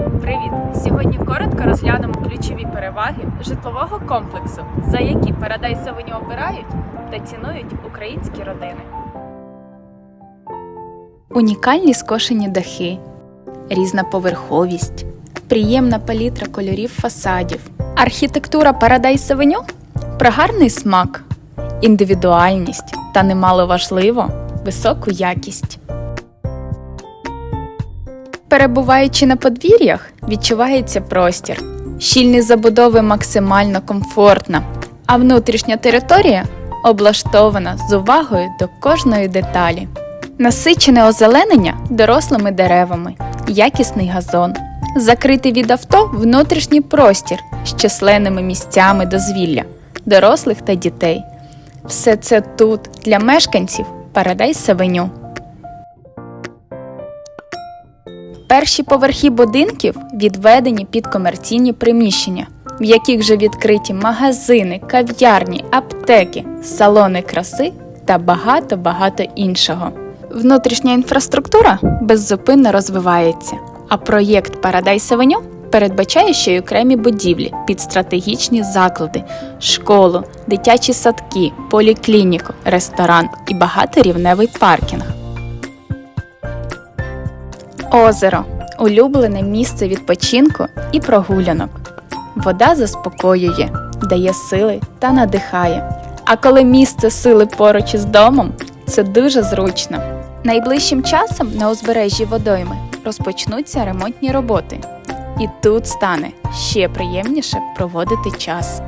Привіт! Сьогодні коротко розглянемо ключові переваги житлового комплексу, за які Paradise Avenue обирають та цінують українські родини. Унікальні скошені дахи, різна поверховість, приємна палітра кольорів фасадів, архітектура Avenue – про гарний смак, індивідуальність та немало важливо високу якість. Перебуваючи на подвір'ях, відчувається простір. Щільні забудови максимально комфортна, а внутрішня територія облаштована з увагою до кожної деталі. Насичене озеленення дорослими деревами, якісний газон, закритий від авто внутрішній простір з численними місцями дозвілля, дорослих та дітей. Все це тут для мешканців Paradise Avenue. Перші поверхи будинків відведені під комерційні приміщення, в яких вже відкриті магазини, кав'ярні, аптеки, салони краси та багато-багато іншого. Внутрішня інфраструктура беззупинно розвивається, а проєкт Paradise Avenue передбачає ще й окремі будівлі під стратегічні заклади, школу, дитячі садки, поліклініку, ресторан і багаторівневий паркінг. Озеро улюблене місце відпочинку і прогулянок. Вода заспокоює, дає сили та надихає. А коли місце сили поруч із домом, це дуже зручно. Найближчим часом на узбережжі водойми розпочнуться ремонтні роботи, і тут стане ще приємніше проводити час.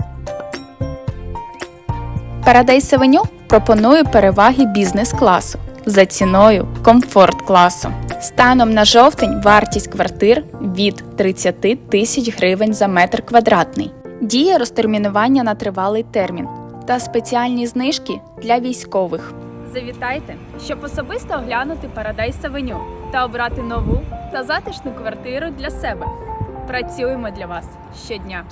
Paradise Avenue пропонує переваги бізнес-класу за ціною комфорт-класу. Станом на жовтень вартість квартир від 30 тисяч гривень за метр квадратний. Діє розтермінування на тривалий термін та спеціальні знижки для військових. Завітайте, щоб особисто оглянути Paradise Avenue та обрати нову та затишну квартиру для себе. Працюємо для вас щодня.